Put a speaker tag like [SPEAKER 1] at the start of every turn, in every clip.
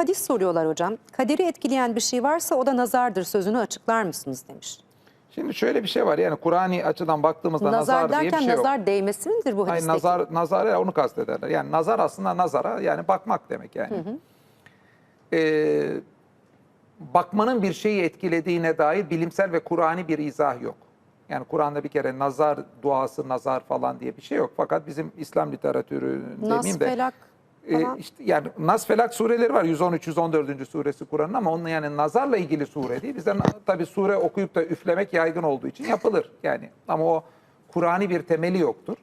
[SPEAKER 1] hadis soruyorlar hocam. Kaderi etkileyen bir şey varsa o da nazardır sözünü açıklar mısınız demiş.
[SPEAKER 2] Şimdi şöyle bir şey var yani Kur'ani açıdan baktığımızda
[SPEAKER 1] Nazar,
[SPEAKER 2] nazar, diye bir şey yok.
[SPEAKER 1] nazar değmesi midir bu
[SPEAKER 2] Hayır,
[SPEAKER 1] hadisteki?
[SPEAKER 2] nazar, nazar ya, onu kastederler. Yani nazar aslında nazara yani bakmak demek yani. Ee, bakmanın bir şeyi etkilediğine dair bilimsel ve Kur'ani bir izah yok. Yani Kur'an'da bir kere nazar duası, nazar falan diye bir şey yok. Fakat bizim İslam literatürü
[SPEAKER 1] Nas,
[SPEAKER 2] demeyeyim de
[SPEAKER 1] felak
[SPEAKER 2] e, işte yani Nas Felak sureleri var 113 114. suresi Kur'an'ın ama onun yani nazarla ilgili sure değil. Bizden tabii sure okuyup da üflemek yaygın olduğu için yapılır. Yani ama o Kur'ani bir temeli yoktur.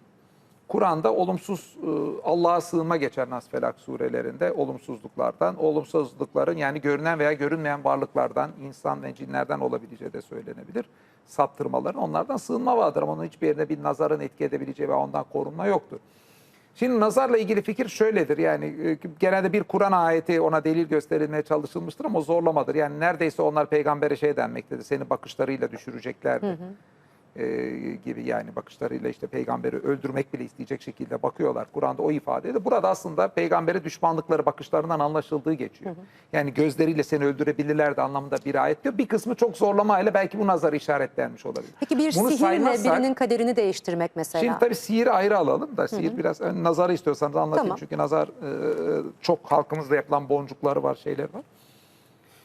[SPEAKER 2] Kur'an'da olumsuz e, Allah'a sığınma geçer Nas Felak surelerinde olumsuzluklardan, olumsuzlukların yani görünen veya görünmeyen varlıklardan, insan ve cinlerden olabileceği de söylenebilir. Saptırmaların onlardan sığınma vardır ama onun hiçbir yerine bir nazarın etki edebileceği ve ondan korunma yoktur. Şimdi nazarla ilgili fikir şöyledir yani e, genelde bir Kur'an ayeti ona delil gösterilmeye çalışılmıştır ama zorlamadır. Yani neredeyse onlar peygambere şey denmektedir seni bakışlarıyla düşüreceklerdi. E, gibi yani bakışlarıyla işte peygamberi öldürmek bile isteyecek şekilde bakıyorlar. Kur'an'da o ifadede. Burada aslında peygambere düşmanlıkları bakışlarından anlaşıldığı geçiyor. Yani gözleriyle seni öldürebilirlerdi anlamında bir ayet diyor. Bir kısmı çok zorlamayla belki bu nazarı işaretlenmiş olabilir.
[SPEAKER 1] Peki bir
[SPEAKER 2] Bunu
[SPEAKER 1] sihirle
[SPEAKER 2] saymazsak-
[SPEAKER 1] birinin kaderini değiştirmek mesela.
[SPEAKER 2] Şimdi tabii sihiri ayrı alalım da sihir biraz ön- nazarı istiyorsanız anlatayım.
[SPEAKER 1] Tamam.
[SPEAKER 2] Çünkü nazar e, çok halkımızda yapılan boncukları var, şeyler var.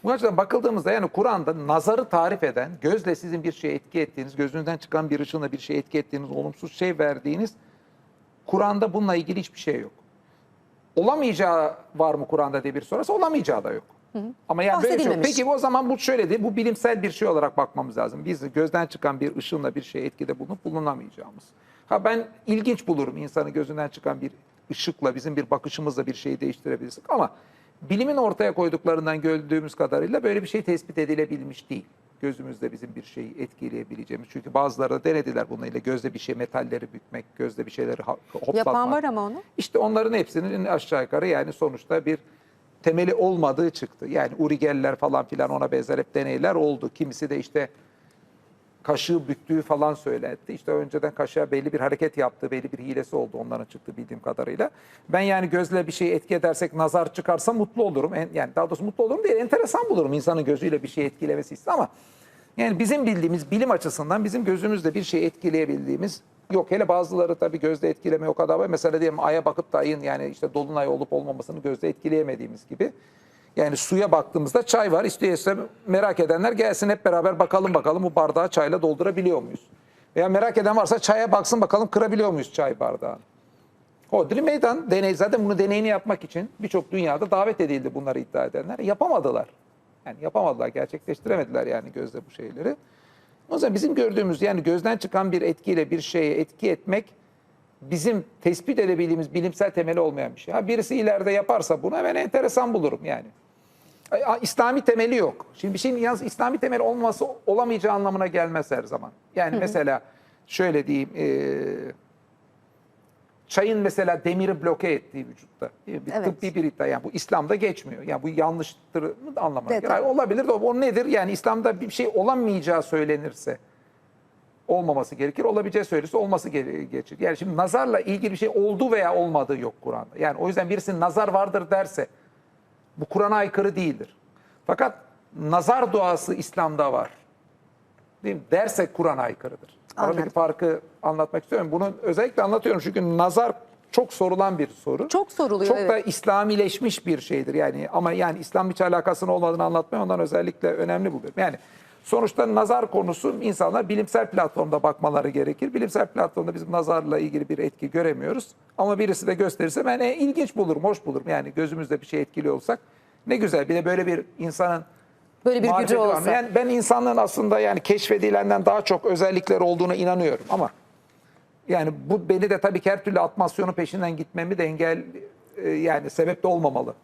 [SPEAKER 2] Bu açıdan bakıldığımızda yani Kur'an'da nazarı tarif eden, gözle sizin bir şeye etki ettiğiniz, gözünüzden çıkan bir ışınla bir şeye etki ettiğiniz, olumsuz şey verdiğiniz Kur'an'da bununla ilgili hiçbir şey yok. Olamayacağı var mı Kur'an'da diye bir sorarsa olamayacağı da yok. Ama yani böyle şey. Peki o zaman bu şöyle değil, bu bilimsel bir şey olarak bakmamız lazım. Biz gözden çıkan bir ışınla bir şeye etkide bulunup bulunamayacağımız. Ha ben ilginç bulurum insanı gözünden çıkan bir ışıkla bizim bir bakışımızla bir şeyi değiştirebilirsek ama bilimin ortaya koyduklarından gördüğümüz kadarıyla böyle bir şey tespit edilebilmiş değil. Gözümüzde bizim bir şeyi etkileyebileceğimiz. Çünkü bazıları da denediler bununla gözle bir şey metalleri bükmek, gözle bir şeyleri hoplatmak.
[SPEAKER 1] Yapan var ama onu.
[SPEAKER 2] İşte onların hepsinin aşağı yukarı yani sonuçta bir temeli olmadığı çıktı. Yani Urigeller falan filan ona benzer hep deneyler oldu. Kimisi de işte kaşığı büktüğü falan söyletti. İşte önceden kaşığa belli bir hareket yaptığı, belli bir hilesi oldu onların çıktı bildiğim kadarıyla. Ben yani gözle bir şey etki edersek nazar çıkarsa mutlu olurum. En, yani daha doğrusu mutlu olurum değil, enteresan bulurum insanın gözüyle bir şey etkilemesi ise ama yani bizim bildiğimiz bilim açısından bizim gözümüzle bir şey etkileyebildiğimiz yok. Hele bazıları tabii gözle etkileme o kadar var. Mesela diyelim aya bakıp da ayın yani işte dolunay olup olmamasını gözle etkileyemediğimiz gibi. Yani suya baktığımızda çay var. İstiyorsa merak edenler gelsin hep beraber bakalım bakalım bu bardağı çayla doldurabiliyor muyuz? Veya merak eden varsa çaya baksın bakalım kırabiliyor muyuz çay bardağını? Hodri meydan deney zaten bunu deneyini yapmak için birçok dünyada davet edildi bunları iddia edenler. Yapamadılar. Yani yapamadılar, gerçekleştiremediler yani gözle bu şeyleri. O zaman bizim gördüğümüz yani gözden çıkan bir etkiyle bir şeye etki etmek bizim tespit edebildiğimiz bilimsel temeli olmayan bir şey. Ha birisi ileride yaparsa bunu ben enteresan bulurum yani. İslami temeli yok. Şimdi bir şeyin yalnız İslami temeli olmaması olamayacağı anlamına gelmez her zaman. Yani mesela şöyle diyeyim, e, çayın mesela demiri bloke ettiği vücutta. Bir
[SPEAKER 1] Evet.
[SPEAKER 2] Tıbbi bir iddia. Yani bu İslam'da geçmiyor. Yani bu yanlıştır anlamına
[SPEAKER 1] Evet,
[SPEAKER 2] gelir. Yani olabilir de o nedir? Yani İslam'da bir şey olamayacağı söylenirse olmaması gerekir. Olabileceği söylenirse olması gere- geçir. Yani şimdi nazarla ilgili bir şey oldu veya olmadığı yok Kur'an'da. Yani o yüzden birisinin nazar vardır derse bu Kur'an'a aykırı değildir. Fakat nazar duası İslam'da var. Değil mi? Dersek Kur'an'a aykırıdır. Aradaki
[SPEAKER 1] Anladım.
[SPEAKER 2] farkı anlatmak istiyorum. Bunu özellikle anlatıyorum çünkü nazar çok sorulan bir soru.
[SPEAKER 1] Çok soruluyor
[SPEAKER 2] Çok
[SPEAKER 1] evet.
[SPEAKER 2] da İslamileşmiş bir şeydir yani ama yani İslam hiç alakasının olmadığını anlatmayı ondan özellikle önemli buluyorum. Yani sonuçta nazar konusu insanlar bilimsel platformda bakmaları gerekir. Bilimsel platformda bizim nazarla ilgili bir etki göremiyoruz. Ama birisi de gösterirse ben e, ilginç bulurum, hoş bulurum. Yani gözümüzde bir şey etkili olsak ne güzel. Bir de böyle bir insanın
[SPEAKER 1] Böyle bir gücü
[SPEAKER 2] var.
[SPEAKER 1] olsa.
[SPEAKER 2] Yani ben insanlığın aslında yani keşfedilenden daha çok özellikleri olduğunu inanıyorum ama yani bu beni de tabii ki her türlü atmasyonun peşinden gitmemi de engel e, yani sebep de olmamalı.